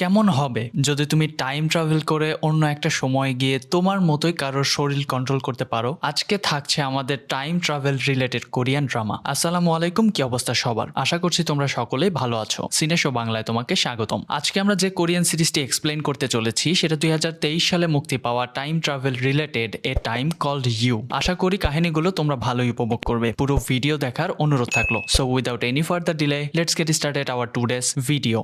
কেমন হবে? যদি তুমি টাইম ট্রাভেল করে অন্য একটা সময় গিয়ে তোমার মতোই কারোর শরীর কন্ট্রোল করতে পারো, আজকে থাকছে আমাদের time travel related Korean drama আসসালামু আলাইকুম, কি অবস্থা সবার? আশা করছি তোমরা সকলেই ভালো আছো। সিনেশো বাংলায় তোমাকে স্বাগতম। আজকে আমরা যে কোরিয়ান সিরিজটি এক্সপ্লেন করতে চলেছি, সেটা দুই হাজার তেইশ সালে মুক্তি পাওয়া time travel related a time called you আশা করি কাহিনীগুলো তোমরা ভালোই উপভোগ করবে। পুরো ভিডিও দেখার অনুরোধ থাকল। So without any further delay let's get started our today's video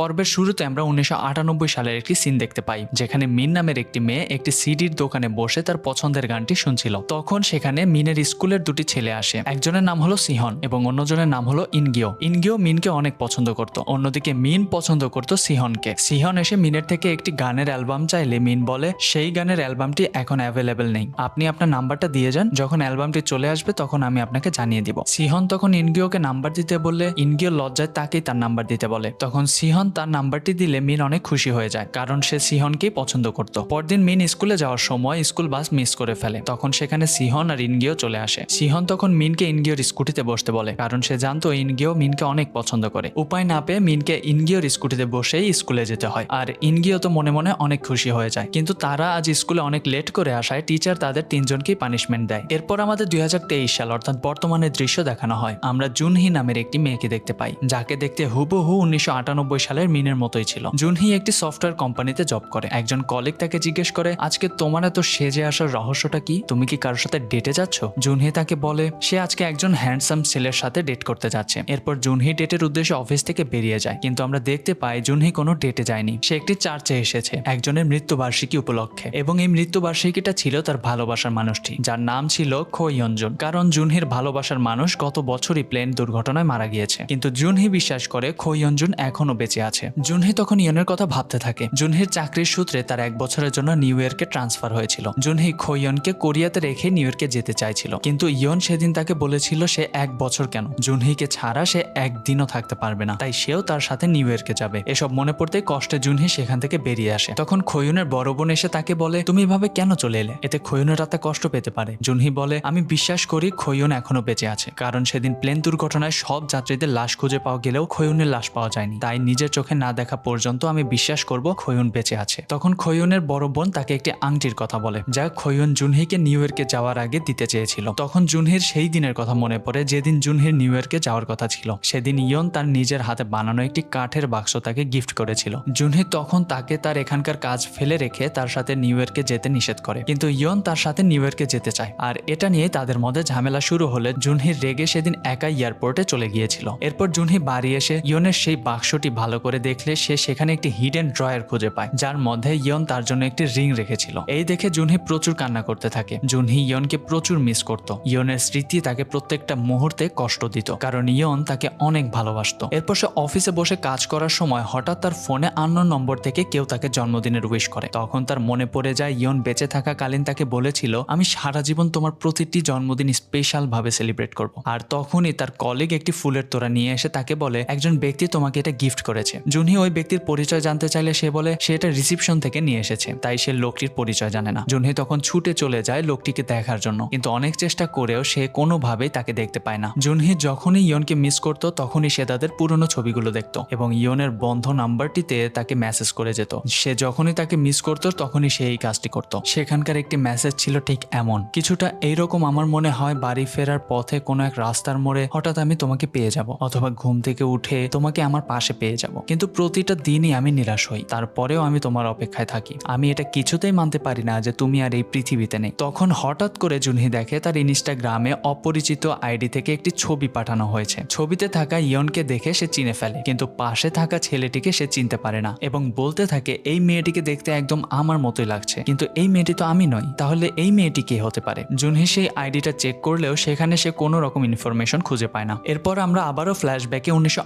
পর্বের শুরুতে আমরা উনিশশো আটানব্বই সালের একটি সিন দেখতে পাই, যেখানে মিন নামের একটি মেয়ে একটি সিডির দোকানে বসে তার পছন্দের গানটি শুনছিল। তখন সেখানে মিনের স্কুলের দুটি ছেলে আসে, একজনের নাম হলো সিহন এবং অন্যজনের নাম হলো ইনগিও। ইনগিও মিনকে অনেক পছন্দ করত, অন্যদিকে মিন পছন্দ করত সিহনকে। সিহন এসে মিনের থেকে একটি গানের অ্যালবাম চাইলে মিন বলে, সেই গানের অ্যালবামটি এখন অ্যাভেলেবেল নেই। আপনি আপনার নাম্বারটা দিয়ে যান, যখন অ্যালবামটি চলে আসবে তখন আমি আপনাকে জানিয়ে দিব। সিহন তখন ইনগিওকে নাম্বার দিতে বললে ইনগিও লজ্জায় তাকেই তার নাম্বার দিতে বলে। তখন সিহন তার নাম্বারটি দিলে মিন অনেক খুশি হয়ে যায়, কারণ সে সিহনকেই পছন্দ করত। পরদিন মিন স্কুলে যাওয়ার সময় স্কুল বাস মিস করে ফেলে। তখন সেখানে সিহন আর ইনগিও চলে আসে। সিহন তখন মিনকে ইনগিওর স্কুটিতে বসতে বলে, কারণ সে জানতো ইনগিও মিনকে অনেক পছন্দ করে। উপায় না পেয়ে মিনকে ইনগিওর স্কুটিতে বসেই স্কুলে যেতে হয়। আর ইনগিও তো মনে মনে অনেক খুশি হয়ে যায়। কিন্তু তারা আজ স্কুলে অনেক লেট করে আসায় টিচার তাদের তিনজনকেই পানিশমেন্ট দেয়। এরপর আমাদের দুই হাজার তেইশ সাল, অর্থাৎ বর্তমানে দৃশ্য দেখানো হয়। আমরা জুনহি নামের একটি মেয়েকে দেখতে পাই, যাকে দেখতে হুবহু উনিশশো আটানব্বই সালের মিনের মতোই ছিল। জুনহি একটি সফটওয়্যার কোম্পানিতে জব করে। একজন কলিগ তাকে জিজ্ঞেস করে, আজকে তোমার এত সেজে আসার রহস্যটা কি? তুমি কি কারোর সাথে ডেটে যাচ্ছ? জুনহি তাকে বলে, সে আজকে একজন হ্যান্ডসাম ছেলের সাথে ডেট করতে যাচ্ছে। এরপর জুনহি ডেটের উদ্দেশ্যে অফিস থেকে বেরিয়ে যায়। কিন্তু আমরা দেখতে পাই, জুনহি কোনো ডেটে যায়নি। সে একটি চার্চে এসেছে, একজনের মৃত্যুবার্ষিকী উপলক্ষে। এবং এই মৃত্যুবার্ষিকীটা ছিল তার ভালোবাসার মানুষটি, যার নাম ছিল খো ইয়ঞ্জন কারণ জুনহির ভালোবাসার মানুষ গত বছরই প্লেন দুর্ঘটনায় মারা গিয়েছে। কিন্তু জুনহি বিশ্বাস করে খো ইয়ঞ্জন এখনও বেঁচে আছে। জুনহি তখন ইয়নের কথা ভাবতে থাকে। জুনহির চাকরির সূত্রে তার এক বছরের জন্য নিউ ইয়র্কে ট্রান্সফার হয়েছিল। জুনহি খোয়নকে কোরিয়াতে রেখে নিউ ইয়র্কে যেতে চাইছিল। কিন্তু ইয়ন সেদিন তাকে বলেছিল, সে এক বছর কেন? জুনহিকে ছাড়া সে একদিনও থাকতে পারবে না। তাই সেও তার সাথে নিউ ইয়র্কে যাবে। এসব মনে পড়তেই কষ্টে জুনহি সেখান থেকে বেরিয়ে আসে। তখন খোয়নের বড় বোন এসে তাকে বলে, তুমি এভাবে কেন চলে এলে? এতে খোয়নের রাতে কষ্ট পেতে পারে। জুনহি বলে, আমি বিশ্বাস করি খোয়ন এখনও বেঁচে আছে। কারণ সেদিন প্লেন দুর্ঘটনায় সব যাত্রীদের লাশ খুঁজে পাওয়া গেলেও খোয়নের লাশ পাওয়া যায়নি। তাই নিজের চোখে না দেখা পর্যন্ত আমি বিশ্বাস করব খয়ুন বেঁচে আছে। তখন খয়ুনের বড় বোন তাকে একটি আংটির কথা বলে, যা খয়ুন জুনহিকে নিউ ইয়র্কে যাওয়ার আগে দিতে চেয়েছিল। তখন জুনহির সেই দিনের কথা মনে পড়ে যেদিন জুনহির নিউ ইয়র্কে যাওয়ার কথা ছিল। সেদিন ইয়ন তার নিজের হাতে বানানো একটি কাঠের বাক্স তাকে গিফট করেছিল। জুনহি তখন তাকে তার এখানকার কাজ ফেলে রেখে তার সাথে নিউ ইয়র্কে যেতে নিষেধ করে। কিন্তু ইয়ন তার সাথে নিউ ইয়র্কে যেতে চায়। আর এটা নিয়ে তাদের মধ্যে ঝামেলা শুরু হলে জুনহির রেগে সেদিন একা এয়ারপোর্টে চলে গিয়েছিল। এরপর জুনহি বাড়ি এসে ইয়নের সেই বাক্সটি ভালো করে দেখলে সে সেখানে একটি হিডেন ড্রয়ার খুঁজে পায়, যার মধ্যে ইয়ন তার জন্য একটি রিং রেখেছিল। এই দেখে জুনহি প্রচুর কান্না করতে থাকে। জুনহি ইয়নকে প্রচুর মিস করত। ইয়নের স্মৃতি তাকে প্রত্যেকটা মুহূর্তে কষ্ট দিত, কারণ ইয়ন তাকে অনেক ভালোবাসতো। এরপর সে অফিসে বসে কাজ করার সময় হঠাৎ তার ফোনে আন্ন নম্বর থেকে কেউ তাকে জন্মদিনের উইশ করে। তখন তার মনে পড়ে যায়, ইয়ন বেঁচে থাকাকালীন তাকে বলেছিল, আমি সারা জীবন তোমার প্রতিটি জন্মদিন স্পেশাল ভাবে সেলিব্রেট করব। আর তখনই তার কলিগ একটি ফুলের তোড়া নিয়ে এসে তাকে বলে, একজন ব্যক্তি তোমাকে এটা গিফট করেছে। জুনহি ওই ব্যক্তির পরিচয় জানতে চাইলে সে বলে, সে এটা রিসিপশন থেকে নিয়ে এসেছে, তাই সে লোকটির পরিচয় জানে না। জুনহি তখন ছুটে চলে যায় লোকটিকে দেখার জন্য, কিন্তু অনেক চেষ্টা করেও সে কোনোভাবেই তাকে দেখতে পায় না। জুনহি যখনই ইয়নকে মিস করতো, তখনই সে তাদের পুরনো ছবিগুলো দেখতো এবং ইয়নের বন্ধ নাম্বারটিতে তাকে মেসেজ করে যেত। সে যখনই তাকে মিস করতো, তখনই সে এই কাজটি করত। সেখানকার একটি মেসেজ ছিল ঠিক এমন, কিছুটা এইরকম আমার মনে হয় বাড়ি ফেরার পথে কোনো এক রাস্তার মোড়ে হঠাৎ আমি তোমাকে পেয়ে যাব, অথবা ঘুম থেকে উঠে তোমাকে আমার পাশে পেয়ে যাব। কিন্তু প্রতিটা দিনই আমি নিরাশ হই। তারপরেও আমি তোমার অপেক্ষায় থাকি। আমি এটা কিছুতেই মানতে পারি না যে তুমি আর এই পৃথিবীতে নেই। তখন হঠাৎ করে জুনহি দেখে তার ইনস্টাগ্রামে অপরিচিত আইডি থেকে একটি ছবি পাঠানো হয়েছে। ছবিতে থাকা ইয়নকে দেখে সে চিনে ফেলে। কিন্তু পাশে থাকা ছেলেটিকে সে চিনতে পারে না এবং বলতে থাকে, এই মেয়েটিকে দেখতে একদম আমার মতোই লাগছে। কিন্তু এই মেয়েটি তো আমি নই। তাহলে এই মেয়েটি কে হতে পারে? জুনহি সেই আইডিটা চেক করলেও সেখানে সে কোনো রকম ইনফরমেশন খুঁজে পায় না। এরপর আমরা আবারও ফ্ল্যাশব্যাকে উনিশশো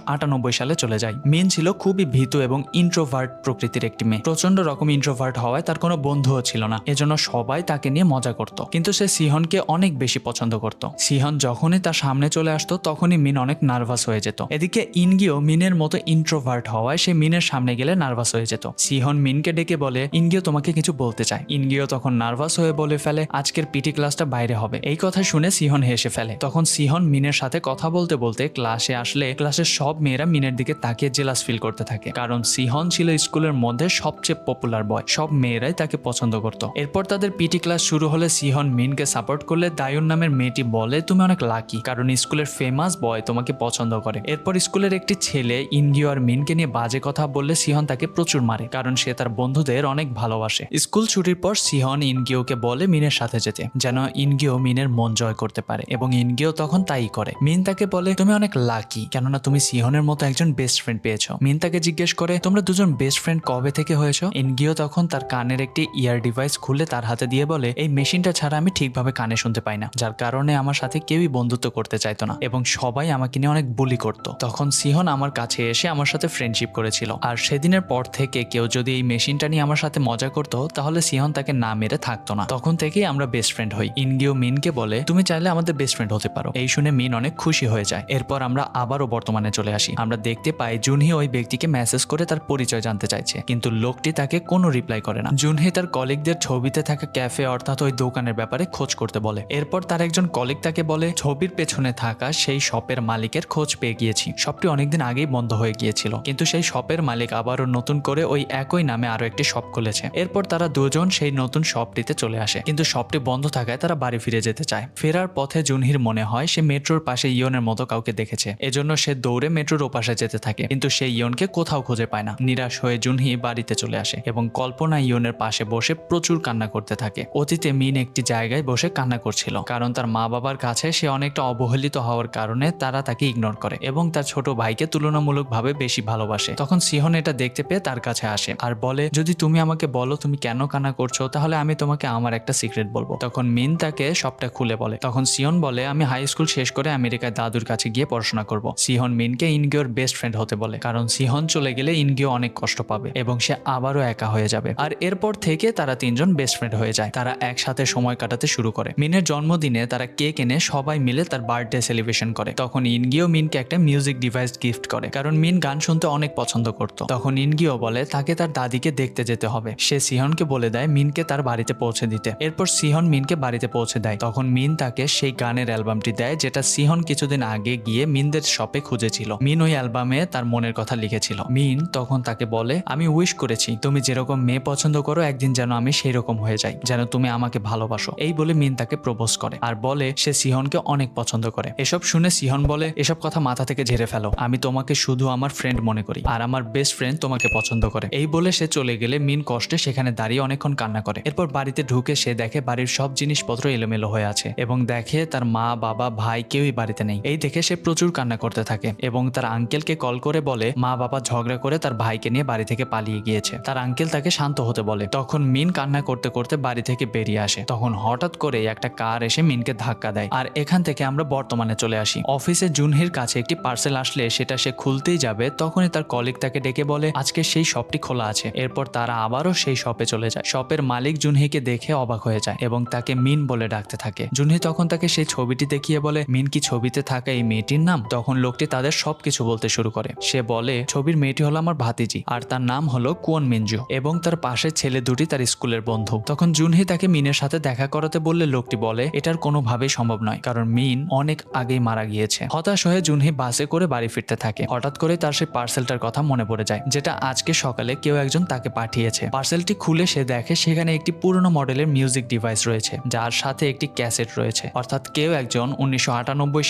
সালে চলে যাই। মেন ছিল ছিল খুবই ভীতু এবং ইন্ট্রোভার্ট প্রকৃতির একটি মেয়ে। প্রচণ্ড রকম ইন্ট্রোভার্ট হওয়ায় তার কোনো বন্ধুও ছিল না। এজন্য সবাই তাকে নিয়ে মজা করত। কিন্তু সে সিহনকে অনেক বেশি পছন্দ করত। সিহন যখনই তার সামনে চলে আসতো, তখনই মিন অনেক নার্ভাস হয়ে যেত। এদিকে ইনগিও মিনের মতো ইন্ট্রোভার্ট হওয়ায় সে মিনের সামনে গেলে নার্ভাস হয়ে যেত। সিহন মিনকে ডেকে বলে, ইনগিও তোমাকে কিছু বলতে চায়। ইনগিও তখন নার্ভাস হয়ে বলে ফেলে, আজকের পিটি ক্লাসটা বাইরে হবে। এই কথা শুনে সিহন হেসে ফেলে। তখন সিহন মিনের সাথে কথা বলতে বলতে ক্লাসে আসলে ক্লাসের সব মেয়েরা মিনের দিকে তাকিয়ে জেলাস ফিল করতে থাকে। কারণ সিহন ছিল স্কুলের মধ্যে সবচেয়ে পপুলার বয় সব মেয়েরাই তাকে পছন্দ করত। এরপর তাদের পিটি ক্লাস শুরু হলে সিহন মিনকে সাপোর্ট করলে দায়ুন নামের মেয়েটি বলে, তুমি অনেক লাকি কারণ স্কুলের ফেমাস বয় তোমাকে পছন্দ করে। এরপর স্কুলের একটি ছেলে ইনগিও আর মিনকে নিয়ে বাজে কথা বললে সিহন তাকে প্রচুর মারে, কারণ সে তার বন্ধুদের অনেক ভালোবাসে। স্কুল ছুটির পর সিহন ইনগিওকে বলে মিনের সাথে যেতে, যেন ইনগিও মিনের মন জয় করতে পারে, এবং ইনগিও তখন তাই করে। মিন তাকে বলে, তুমি অনেক লাকি কেননা তুমি সিহনের মতো একজন বেস্ট ফ্রেন্ড পেয়েছ। মিন তাকে জিজ্ঞেস করে, তোমরা দুজন বেস্ট ফ্রেন্ড কবে থেকে হয়েছো? ইনগিও তখন তার কানের একটি ইয়ার ডিভাইস খুলে তার হাতে দিয়ে বলে, এই মেশিনটা ছাড়া আমি ঠিকভাবে কানে শুনতে পাই না। যার কারণে আমার সাথে কেউই বন্ধুত্ব করতে চাইতো না এবং সবাই আমাকে নিয়ে অনেক বুলি করতো। তখন সিহন আমার কাছে এসে আমার সাথে ফ্রেন্ডশিপ করেছিল। আর সেদিনের পর থেকে কেউ যদি এই মেশিনটা নিয়ে আমার সাথে মজা করতো, তাহলে সিহন তাকে না মেরে থাকতো না। তখন থেকেই আমরা বেস্ট ফ্রেন্ড হই। ইনগিও মিনকে বলে, তুমি চাইলে আমাদের বেস্ট ফ্রেন্ড হতে পারো। এই শুনে মিন অনেক খুশি হয়ে যায়। এরপর আমরা আবারও বর্তমানে চলে আসি। আমরা দেখতে পাই জুনহি ওই ব্যক্তিকে মেসেজ করে তার পরিচয় জানতে চাইছে। কিন্তু লোকটি তাকে কোনো রিপ্লাই করে না। জুনহি তার কলিগদের ছবিতে থাকা ক্যাফে অর্থাৎ ওই দোকানের ব্যাপারে খোঁজ করতে বলে। এরপর তার একজন কলিগ তাকে বলে, ছবির পেছনে থাকা সেই শপের মালিকের খোঁজ পেয়ে গিয়েছি। শপটি অনেকদিন আগেই বন্ধ হয়ে গিয়েছিল। কিন্তু সেই শপের মালিক আবারও নতুন করে ওই একই নামে আরও একটি শপ খুলেছে। এরপর তারা দুজন সেই নতুন শপটিতে চলে আসে। কিন্তু শপটি বন্ধ থাকায় তারা বাড়ি ফিরে যেতে চায়। ফেরার পথে জুনহির মনে হয়, সে মেট্রোর পাশে ইয়নের মতো কাউকে দেখেছে। এজন্য সে দৌড়ে মেট্রোর ওপাশে যেতে থাকে। কিন্তু সেই ইয়নকে কোথাও খুঁজে পায় না। নিরাশ হয়ে জুনহি বাড়িতে চলে আসে এবং কল্পনা ইয়নের পাশে বসে প্রচুর কান্না করতে থাকে। অতীতে মিন একটি জায়গায় বসে কান্না করছিল, কারণ তার মা বাবার কাছে সে অনেকটা অবহেলিত হওয়ার কারণে তারা তাকে ইগনোর করে এবং তার ছোট ভাইকে তুলনামূলকভাবে বেশি ভালোবাসে। তখন সিহন এটা দেখতে পেয়ে তার কাছে আসে আর বলে, যদি তুমি আমাকে বলো তুমি কেন কান্না করছ, তাহলে আমি তোমাকে আমার একটা সিক্রেট বলব। তখন মিন তাকে সবটা খুলে বলে। তখন সিহন বলে, আমি হাই স্কুল শেষ করে আমেরিকায় দাদুর কাছে গিয়ে পড়াশোনা করব। সিহন মিনকে ইনগিওর বেস্ট ফ্রেন্ড হতে বলে কারণ সিহন চলে গেলে ইনগিও অনেক কষ্ট পাবে এবং সে আবারও একা হয়ে যাবে। আর এরপর থেকে তারা তিনজন বেস্ট ফ্রেন্ড হয়ে যায়। তারা একসাথে সময় কাটাতে শুরু করে। মিনের জন্মদিনে তারা কেক এনে সবাই মিলে তার বার্থডে সেলিব্রেশন করে। তখন ইনগিও মিনকে একটা মিউজিক ডিভাইস গিফট করে। কারণ মিন গান শুনতে অনেক পছন্দ করত। তখন ইনগিও বলে, তাকে তার দাদিকে দেখতে যেতে হবে। সে সিহনকে বলে দেয়, মিনকে তার বাড়িতে পৌঁছে দিতে। এরপর সিহন মিনকে বাড়িতে পৌঁছে দেয়। তখন মিন তাকে সেই গানের অ্যালবামটি দেয়, যেটা সিহন কিছুদিন আগে গিয়ে মিনদের শপে খুঁজেছিল। মিন ওই অ্যালবামে তার মনের কথা লিখেছিল। মিন তখন তাকে বলে, আমি উইশ করেছি, তুমি যেরকম মেয়ে পছন্দ করো, একদিন যেন আমি সেই রকম হয়ে যাই, যেন তুমি আমাকে ভালোবাসো। এই বলে মিন তাকে প্রপোজ করে আর বলে, সে সিহনকে অনেক পছন্দ করে। এসব শুনে সিহন বলে, এসব কথা মাথা থেকে ঝেড়ে ফেলো, আমি তোমাকে শুধু আমার ফ্রেন্ড মনে করি আর আমার বেস্ট ফ্রেন্ড তোমাকে পছন্দ করে। এই বলে সে চলে গেলে মিন কষ্টে সেখানে দাঁড়িয়ে অনেকক্ষণ কান্না করে। এরপর বাড়িতে ঢুকে সে দেখে বাড়ির সব জিনিসপত্র এলোমেলো হয়ে আছে এবং দেখে তার মা, বাবা, ভাই কেউই বাড়িতে নেই। এই দেখে সে প্রচুর কান্না করতে থাকে এবং তার আঙ্কেলকে কল করে বলে মা বাবা ঝগড়া করে তার ভাইকে নিয়ে বাড়ি থেকে পালিয়ে গিয়েছে। তার আঙ্কেল তাকে শান্ত হতে বলে। তখন মিন কান্না করতে করতে বাড়ি থেকে বেরিয়ে আসে। তখন হঠাৎ করে একটা কার এসে মিনকে ধাক্কা দেয়। আর এখান থেকে আমরা বর্তমানে চলে আসি। অফিসে জুনহির কাছে একটি পার্সেল আসলে সেটা সে খুলতেই যাবে, তখনই তার কলিগ তাকে ডেকে বলে, আজকে সেই শপটি খোলা আছে। এরপর তারা আবারও সেই শপে চলে যায়। শপের মালিক জুনহিকে দেখে অবাক হয়ে যায় এবং তাকে মিন বলে ডাকতে থাকে। জুনহি তখন তাকে সেই ছবিটি দেখিয়ে বলে, মিন কি ছবিতে থাকা এই মেয়েটির নাম? তখন লোকটি তাদের সবকিছু বলতে শুরু করে। সে বলে ছবির মেয়েটি হলো আমার ভাতিজি, আর তার নাম হলো কুয়ন মিনজু এবং তার পাশের ছেলে দুটি তার স্কুলের বন্ধু। তখন জুনহি তাকে মিনের সাথে দেখা করাতে বললে লোকটি বলে, এটার কোনোভাবেই সম্ভব নয়, কারণ মিন অনেক আগেই মারা গিয়েছে। হতাশ হয়ে জুনহি বাসে করে বাড়ি ফিরতে থাকে। হঠাৎ করে তার সেই পার্সেলটার কথা মনে পড়ে যায়, যেটা আজকে সকালে কেউ একজন তাকে পাঠিয়েছে। পার্সেলটি খুলে সে দেখে সেখানে একটি পুরনো মডেলের মিউজিক ডিভাইস রয়েছে, যার সাথে একটি ক্যাসেট রয়েছে। অর্থাৎ কেউ একজন উনিশশো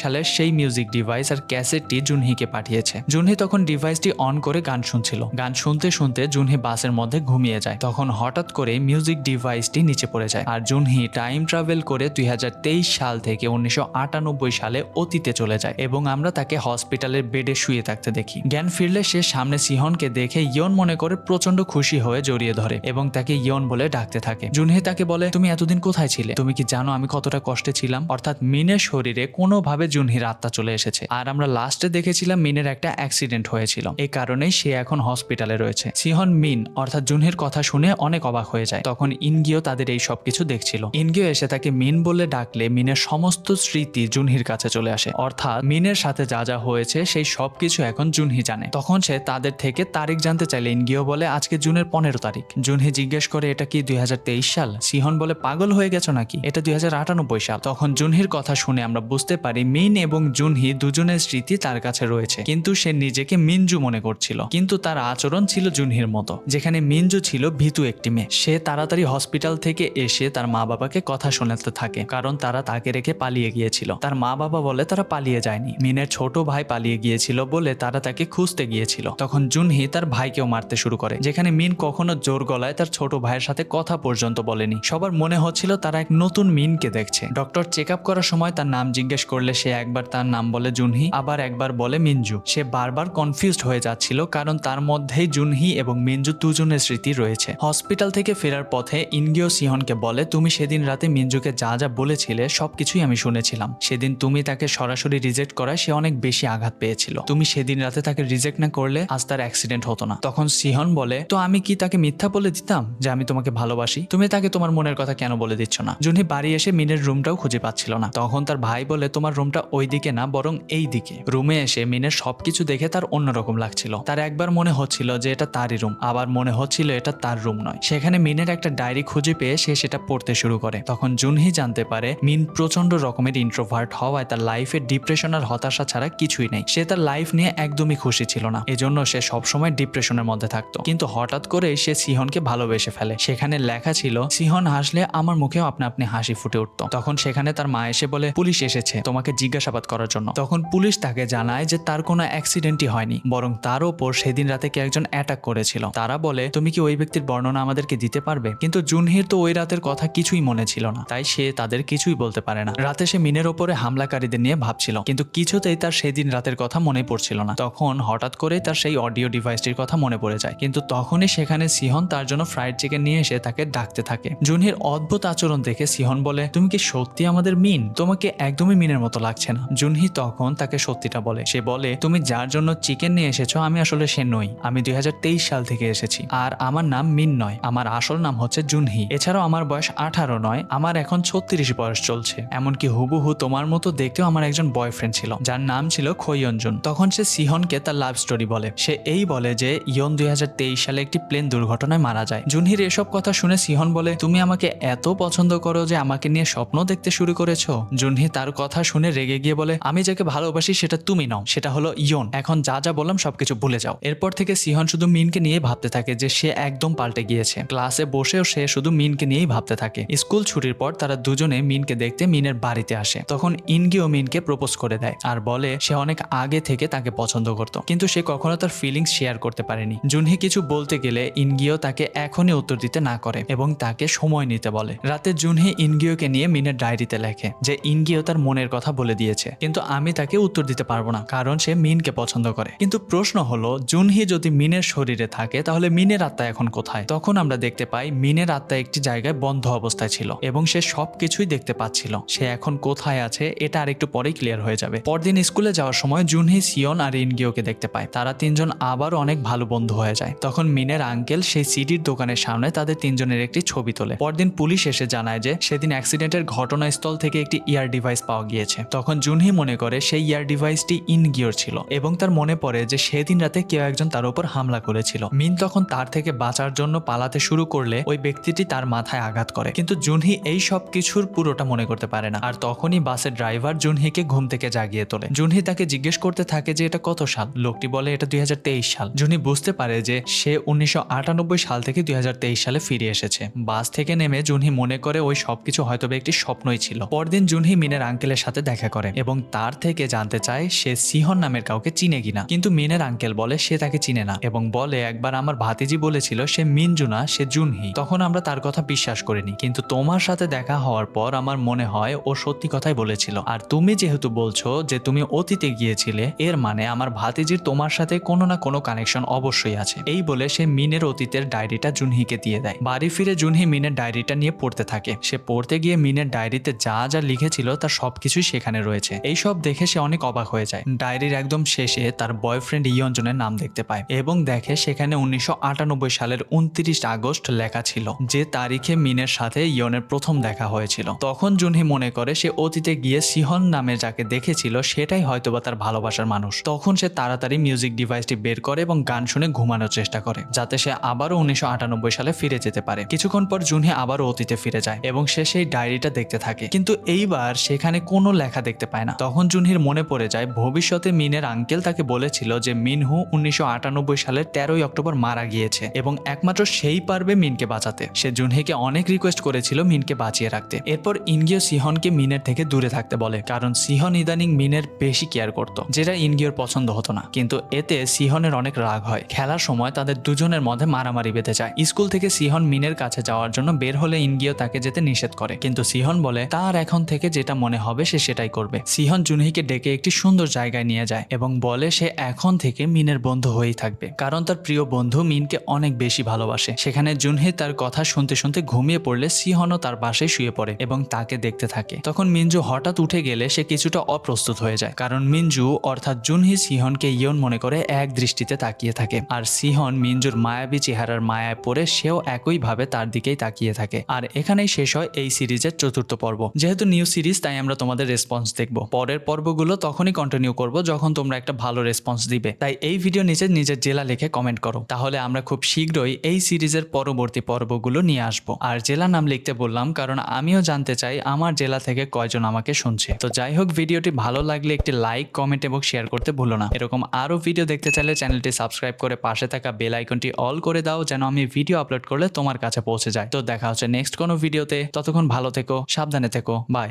সালের সেই মিউজিক ডিভাইস আর ক্যাসেটটি জুনহিকে পাঠিয়েছে। জুনহি তখন ডিভাইসটি অন করে গান শুনছিল। গান শুনতে শুনতে জুনহি বাসের মধ্যে ঘুমিয়ে যায়। তখন হঠাৎ করে মিউজিক ডিভাইসটি নিচে পড়ে যায়। আর জুনহি টাইম ট্রাভেল করে দুই হাজার তেইশ সাল থেকে উনিশশো আটানব্বই সালে অতীতে চলে যায় এবং আমরা তাকে হসপিটালের বেডে শুয়ে থাকতে দেখি। জ্ঞান ফিরলে সে সামনে সিহনকে দেখে ইয়ন মনে করে প্রচণ্ড খুশি হয়ে জড়িয়ে ধরে এবং তাকে ইয়ন বলে ডাকতে থাকে। জুনহি তাকে বলে, তুমি এতদিন কোথায় ছিলে? তুমি কি জানো আমি কতটা কষ্টে ছিলাম? অর্থাৎ মিনের শরীরে কোনোভাবে জুনহির আত্মা চলে এসেছে। আর আমরা লাস্টে দেখেছিলাম মিনের একটা অ্যাক্সিডেন্ট হয়েছিল। হয়েছিল এই কারণেই সে এখন হসপিটালে রয়েছে। সিহন মিন, অর্থাৎ জুনহির কথা শুনে অনেক অবাক হয়ে যায়। তখন ইনগিও তাদের এই সব কিছু দেখছিল। ইনগিও এসে তাকে মিন বলে ডাকলে মিনের সমস্ত স্মৃতি জুনহির কাছে চলে আসে। অর্থাৎ মিনের সাথে যা যা হয়েছে, সেই সব কিছু এখন জুনহি জানে। তখন সে তাদের থেকে তারিখ জানতে চাইলে ইনগিও বলে, আজকে জুনের পনেরো তারিখ। জুনহি জিজ্ঞেস করে, এটা কি দুই হাজার তেইশ সাল? সিহন বলে, পাগল হয়ে গেছো নাকি? এটা দুই হাজার আটানব্বই সাল। তখন জুনহির কথা শুনে আমরা বুঝতে পারি, মিন এবং জুনহি দুজনের স্মৃতি তার কাছে রয়েছে। কিন্তু সে নিজেকে মিনজু মনে করছিল। কিন্তু তার আচরণ ছিল জুনহির মতো, যেখানে মিনজু ছিল ভীতু একটি মেয়ে। সে তাড়াতাড়ি হসপিটাল থেকে এসে তার মা বাবাকে কথা শোনাতে থাকে, কারণ তারা তাকে রেখে পালিয়ে গিয়েছিল। তার মা বাবা বলে তারা পালিয়ে যায়নি। মিনের ছোট ভাই পালিয়ে গিয়েছিল বলে তারা তাকে খুঁজতে গিয়েছিল। তখন জুনহি তার ভাইকেও মারতে শুরু করে, যেখানে মিন কখনো জোর গলায় তার ছোট ভাইয়ের সাথে কথা পর্যন্ত বলেনি। সবার মনে হচ্ছিল তারা এক নতুন মিনকে দেখছে। ডক্টর চেক আপ করার সময় তার নাম জিজ্ঞেস করলে সে একবার তার নাম বলে জুনহি, আবার একবার বলে মিনজু। সে বারবার কনফিউজড হয়ে যাচ্ছিল কারণ তার মধ্যেই জুনহি এবং মিনজু দুজনের স্মৃতি রয়েছে। হসপিটাল থেকে ফেরার পথে ইনগিও সিহনকে বলে, তুমি সেদিন রাতে মিনজুকে যা যা বলেছিলে, সবকিছুই আমি শুনেছিলাম। সেদিন তুমি তাকে সরাসরি রিজেক্ট করায় সে অনেক বেশি আঘাত পেয়েছিল। তুমি সেদিন রাতে তাকে রিজেক্ট না করলে আজ তার অ্যাক্সিডেন্ট হতো না। তখন সিহন বলে, তো আমি কি তাকে মিথ্যা বলে দিতাম যে আমি তোমাকে ভালোবাসি? তুমি তাকে তোমার মনের কথা কেন বলে দিচ্ছ না? জুনহি বাড়ি এসে মিনের রুমটাও খুঁজে পাচ্ছিল না। তখন তার ভাই বলে, তোমার রুমটা ওই দিকে না, বরং এই দিকে রুমে এসে মিনের সবকিছু দেখে তার অন্যরকম লাগছিল। তার একবার মনে হচ্ছিল যে এটা তারই রুম, আবার মনে হচ্ছিল এটা তার রুম নয়। সেখানে মিনের একটা ডায়েরি খুঁজে পেয়ে সে সেটা পড়তে শুরু করে। তখন জুনহি জানতে পারে, মিন প্রচণ্ড রকমের ইন্ট্রোভার্ট হওয়ায় তার লাইফে ডিপ্রেশন আর হতাশা ছাড়া কিছুই নেই। সে তার লাইফ নিয়ে একদমই খুশি ছিল না। এজন্য সে সবসময় ডিপ্রেশনের মধ্যে থাকতো। কিন্তু হঠাৎ করে সে সিহনকে ভালোবেসে ফেলে। সেখানে লেখা ছিল, সিহন, হাসলে আমার মুখেও আপনি আপনি হাসি ফুটে উঠতো। তখন সেখানে তার মা এসে বলে, পুলিশ এসেছে তোমাকে জিজ্ঞাসাবাদ করার জন্য। তখন পুলিশ তাকে জানায় যে তার কোনো অ্যাক্সিডেন্টই হয়নি। বরং তার ওপর সেদিন রাতে কে একজন অ্যাটাক করেছিল। তারা বলে, তুমি কি ওই ব্যক্তির বর্ণনা আমাদেরকে দিতে পারবে? কিন্তু জুনহির তো ওই রাতের কথা কিছুই মনে ছিল না। তাই সে তাদের কিছুই বলতে পারে না। রাতে সে মিনের ওপরে হামলাকারীদের নিয়ে ভাবছিল, কিন্তু কিছুতেই তার সেদিন রাতের কথা মনে পড়ছিল না। তখন হঠাৎ করে তার সেই অডিও ডিভাইসটির কথা মনে পড়ে যায়। কিন্তু তখনই সেখানে সিহন তার জন্য ফ্রাইড চিকেন নিয়ে এসে তাকে ডাকতে থাকে। জুনহির অদ্ভুত আচরণ দেখে সিহন বলে, তুমি কি সত্যি আমাদের মিন? তোমাকে একদমই মিনের মতো লাগছে না। জুনহি তখন তাকে সত্যিটা বলে। সে বলে, তুমি যার জন্য চিকেন নিয়ে এসেছ, আমি আসলে সে নই। আমি দুই হাজার তেইশ সাল থেকে এসেছি। আর আমার নাম মিন নয়। আমার আসল নাম হচ্ছে জুনহি। এছাড়াও আমার বয়স আঠারো নয়। আমার এখন ছত্রিশ বয়স চলছে। এমনকি হুবহু তোমার মতো দেখতেও আমার একজন বয়ফ্রেন্ড ছিল, যার নাম ছিল খৈয়ঞ্জুন তখন সে সিহনকে তার লাভ স্টোরি বলে। সে এই বলে যে, ইয়ন দুই হাজার তেইশ সালে একটি প্লেন দুর্ঘটনায় মারা যায়। জুনহির এসব কথা শুনে সিহন বলে, তুমি আমাকে এত পছন্দ করো যে, আমাকে নিয়ে স্বপ্ন দেখতে শুরু করেছ? জুনহি তার কথা শুনে রেগে গিয়ে বলে, আমি যাকে ভালোবাসি সেটা তুমি নও। সেটা হলো ইয়ন। এখন যা যা বললাম সবকিছু ভুলে যাও। এরপর থেকে সিহন শুধু মিনকে নিয়ে ভাবতে থাকে যে সে একদম পাল্টে গিয়েছে। ক্লাসে বসেও সে শুধু মিনকে নিয়েই ভাবতে থাকে। স্কুল ছুটির পর তারা দুজনে মিনকে দেখতে মিনের বাড়িতে আসে। তখন ইনগিও মিনকে প্রপোজ করে দেয় আর বলে সে অনেক আগে থেকে তাকে পছন্দ করত। কিন্তু সে কখনো তার ফিলিংস শেয়ার করতে পারেনি। জুনহি কিছু বলতে গেলে ইনগিও তাকে এখনই উত্তর দিতে না করে এবং তাকে সময় নিতে বলে। রাতে জুনহি ইনগিওকে নিয়ে মিনের ডায়েরিতে লেখে যে ইনগিও তার মনের কথা বলে দিয়েছে। কিন্তু আমি তাকে উত্তর দিতে পারব না কারণ সে মিনকে পছন্দ করে। কিন্তু প্রশ্ন হলো, জুনহি যদি মিনের শরীরে থাকে, তাহলে মিনের আত্মা এখন কোথায়? তখন আমরা দেখতে পাই, মিনের আত্মা একটি জায়গায় বন্ধ অবস্থায় ছিল এবং সে সবকিছুই দেখতে পাচ্ছিল। সে এখন কোথায় আছে, এটা আর একটু পরেই ক্লিয়ার হয়ে যাবে। পরদিন স্কুলে যাওয়ার সময় জুনহি, সিয়ন আর ইনগিওকে দেখতে পায়। তারা তিনজন আবার অনেক ভালো বন্ধু হয়ে যায়। তখন মিনের আঙ্কেল সেই সিডির দোকানের সামনে তাদের তিনজনের একটি ছবি তোলে। পরদিন পুলিশ এসে জানায় যে, সেদিন অ্যাক্সিডেন্টের ঘটনাস্থল থেকে একটি ইয়ার ডিভাইস পাওয়া গিয়েছে। তখন জুনহি মনে করে, সেই ইয়ার ডিভাইসটি ইনগিওর ছিল এবং তার মনে পড়ে যে সেদিন রাতে কেউ একজন তার উপর হামলা করেছিল। মিন তখন তার থেকে বাঁচার জন্য পালাতে শুরু করলে ওই ব্যক্তিটি তার মাথায় আঘাত করে। কিন্তু জুনহি এই সব কিছুর পুরোটা মনে করতে পারে না। আর তখনই বাসের ড্রাইভার জুনহিকে ঘুম থেকে জাগিয়ে তোলে। জুনহি তাকে জিজ্ঞেস করতে থাকে যে, এটা কত সাল? লোকটি বলে, এটা দুই সাল। জুনহি বুঝতে পারে যে, সে উনিশশো আটানব্বই সাল থেকে দুই হাজার তেইশ সালে ফিরে এসেছে। বাস থেকে নেমে জুনহি মনে করে ওই সবকিছু হয়তো একটি স্বপ্নই ছিল। পরদিন জুনহি মিনের আঙ্কেলের সাথে দেখা করে এবং তার থেকে জানতে চায় সে সিহন নামের কাউকে চিনে কিনা। কিন্তু মিনের আঙ্কেল বলে, সে তাকে চিনে না। এবং বলে, একবার আমার ভাতিজি বলেছিল, সে মিনজু না, সে জুনহি। তখন আমরা তার কথা বিশ্বাস করিনি, কিন্তু তোমার সাথে দেখা হওয়ার পর আমার মনে হয় ও সত্যি কথাই বলেছিল। আর তুমি যেহেতু বলছো যে তুমি অতীতে গিয়েছিলে, এর মানে আমার ভাতিজির তোমার সাথে কোনো না কোনো কানেকশন অবশ্যই আছে। এই বলে সে মিনের অতীতের ডায়েরিটা জুনহিকে দিয়ে দেয়। বাড়ি ফিরে জুনহি মিনের ডায়েরিটা নিয়ে পড়তে থাকে। সে পড়তে গিয়ে মিনের ডায়েরিতে যা যা লিখেছিল, তার সবকিছুই সেখানে রয়েছে। এই সব দেখে সে অনেক অবাক হয়ে যায়। ডায়েরির একদম শেষে তার বয়ফ্রেন্ড বয়ফ্রেন্ড ইয়ঞ্জনের নাম দেখতে পায় এবং দেখে সেখানে উনিশশো আটানব্বই সালের উনত্রিশ আগস্ট লেখা ছিল, যে তারিখে মিনের সাথে ইয়নের প্রথম দেখা হয়েছিল। তখন জুনহি মনে করে সে অতীতে গিয়ে সিহন নামে যাকে দেখেছিল, সেটাই হয়তোবা তার ভালোবাসার মানুষ। তখন সে তাড়াতাড়ি মিউজিক ডিভাইসটি বের করে এবং গান শুনে ঘুমানোর চেষ্টা করে, যাতে সে আবারও উনিশশো আটানব্বই সালে ফিরে যেতে পারে। কিছুক্ষণ পর জুনহি আবারও অতীতে ফিরে যায় এবং সে সেই ডায়েরিটা দেখতে থাকে। কিন্তু এইবার সেখানে কোনো লেখা দেখতে পায় না। তখন জুনহির মনে পড়ে যায়, ভবিষ্যতে মিনের আঙ্কেল তাকে বলেছিল যে মিনহু উনিশশো আটানব্বই সালের তেরোই অক্টোবর মারা গিয়েছে এবং একমাত্র সেই পারবে মিনকে বাঁচাতে। সে জুনহিকে অনেক রিকোয়েস্ট করেছিল মিনকে বাঁচিয়ে রাখতে। এরপর ইনগিও সিহনকে মিনের থেকে দূরে থাকতে বলে, কারণ সিহন ইদানিং মিনের বেশি কেয়ার করত, যেটা ইনগিওর পছন্দ হতো না। কিন্তু এতে সিহনের অনেক রাগ হয়। খেলার সময় তাদের দুজনের মধ্যে মারামারি বেঁধে যায়। স্কুল থেকে সিহন মিনের কাছে যাওয়ার জন্য বের হলে ইনগিও তাকে যেতে নিষেধ করে। কিন্তু সিহন বলে, তার এখন থেকে যেটা মনে হবে সে সেটাই করবে। সিহন জুনহিকে ডেকে একটি সুন্দর জায়গায় নিয়ে যায় এবং বলে, সে এখন থেকে মিনের বন্ধু হয়েই থাকবে। কারণ তার প্রিয় বন্ধু মিনকে অনেক বেশি ভালোবাসে। সেখানে জুনহি তার কথা শুনতে শুনতে ঘুমিয়ে পড়লে সিহনও তার পাশে শুয়ে পড়ে এবং তাকে দেখতে থাকে। তখন মিনজু হঠাৎ উঠে গেলে সে কিছুটা অপ্রস্তুত হয়ে যায়। কারণ মিনজু, অর্থাৎ জুনহি সিহনকে ইয়ন মনে করে এক দৃষ্টিতে তাকিয়ে থাকে। আর সিহন মিনজুর মায়াবী চেহারার মায়ায় পড়ে সেও একইভাবে তার দিকেই তাকিয়ে থাকে। আর এখানেই শেষ হয় এই সিরিজের চতুর্থ পর্ব। যেহেতু নিউ সিরিজ, তাই আমরা তোমাদের রেসপন্স দেখব। পরের পর্বগুলো তখনই কন্টিনিউ করব যখন তোমরা একটা ভালো রেসপন্স দিবে তাই এই ভিডিও নিচে নিজের জেলা লিখে কমেন্ট করো। তাহলে আমরা খুব শীঘ্রই এই সিরিজের পরবর্তী পর্বগুলো নিয়ে আসব। আর জেলা নাম লিখতে বললাম কারণ আমিও জানতে চাই আমার জেলা থেকে কয়জন আমাকে শুনছে। তো যাই হোক, ভিডিওটি ভালো লাগলে একটি লাইক কমেন্ট এবং শেয়ার করতে ভুলো না। এরকম আরও ভিডিও দেখতে চাইলে চ্যানেলটি সাবস্ক্রাইব করে পাশে থাকা বেল আইকনটি অল করে দাও যেন আমি ভিডিও আপলোড করলে তোমার কাছে পৌঁছে যায়। তো দেখা হচ্ছে নেক্সট কোনো ভিডিওতে ততক্ষণ ভালো থেকো, সাবধানে থেকো। বাই